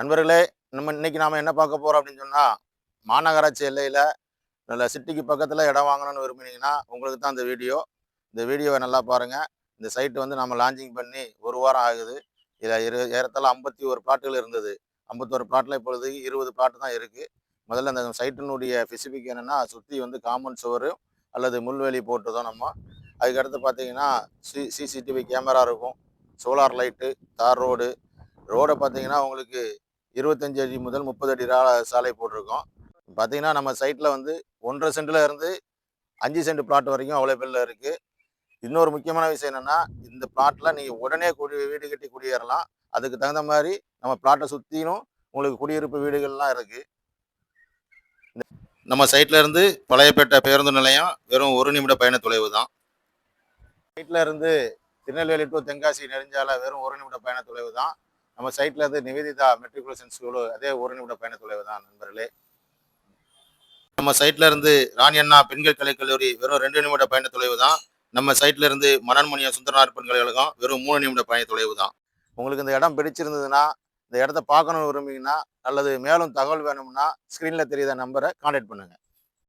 நண்பர்களே நம்ம இன்னைக்கு நாம் என்ன பார்க்க போகிறோம் அப்படின்னு சொன்னால் மாநகராட்சி எல்லையில் நல்ல சிட்டிக்கு பக்கத்தில் இடம் வாங்கணும்னு விரும்பினீங்கன்னா உங்களுக்கு தான் இந்த வீடியோ. இந்த வீடியோவை நல்லா பாருங்கள் இந்த சைட்டு வந்து நம்ம லான்ச்சிங் பண்ணி ஒரு வாரம் ஆகுது. இதில் இரு ஏறத்தாழ ஐம்பத்தி ஒரு பிளாட்டுகள் இருந்தது. ஐம்பத்தோரு பிளாட்டில் இப்பொழுது இருபது பிளாட்டு தான் இருக்குது முதல்ல அந்த சைட்டினுடைய ஸ்பெசிஃபிக் என்னென்னா சுற்றி வந்து காம்பவுண்ட் சுவர் அல்லது முள்வேலி போட்டுதான் நம்ம அதுக்கடுத்து பார்த்தீங்கன்னா சி சிசிடிவி கேமரா இருக்கும். சோலார் லைட்டு தார் ரோடு ரோடை பார்த்தீங்கன்னா உங்களுக்கு இருபத்தஞ்சு அடி முதல் முப்பது அடி ரா- சாலை போட்டிருக்கோம். பார்த்தீங்கன்னா நம்ம சைட்டில் வந்து ஒன்றரை சென்டில் இருந்து அஞ்சு சென்ட் பிளாட் வரைக்கும் அவைலபிளில் இருக்குது இன்னொரு முக்கியமான விஷயம் என்னென்னா இந்த பிளாட்டில் நீங்கள் உடனே குடி வீடு கட்டி குடியேறலாம். அதுக்கு தகுந்த மாதிரி நம்ம பிளாட்டை சுற்றிலும் உங்களுக்கு குடியிருப்பு வீடுகள்லாம் இருக்குது நம்ம சைட்லேருந்து பழையப்பேட்டை பேருந்து நிலையம் வெறும் ஒரு நிமிட பயண தொலைவு தான். சைட்ல இருந்து திருநெல்வேலி டு தென்காசி நெடுஞ்சாலை வெறும் ஒரு நிமிட பயண தொலைவு தான். நம்ம சைட்ல இருந்து நிவேதிதா மெட்ரிகுலேஷன் ஸ்கூலு அதே ஒரு நிமிட பயண தொலைவு தான் நண்பர்களே. நம்ம சைட்ல இருந்து ராணி அண்ணா பெண்கள் கலைக்கல்லூரி வெறும் ரெண்டு நிமிட பயண தொலைவு தான். நம்ம சைட்ல இருந்து மனன்மணியா சுந்தரனார் பல்கலைக்கழகம் வெறும் மூணு நிமிட பயண தொலைவு தான். உங்களுக்கு இந்த இடம் பிடிச்சிருந்ததுன்னா இந்த இடத்த பார்க்கணும்னு விரும்பிங்கன்னா அல்லது மேலும் தகவல் வேணும்னா ஸ்க்ரீனில் தெரியுத நம்பரை கான்டாக்ட் பண்ணுங்க.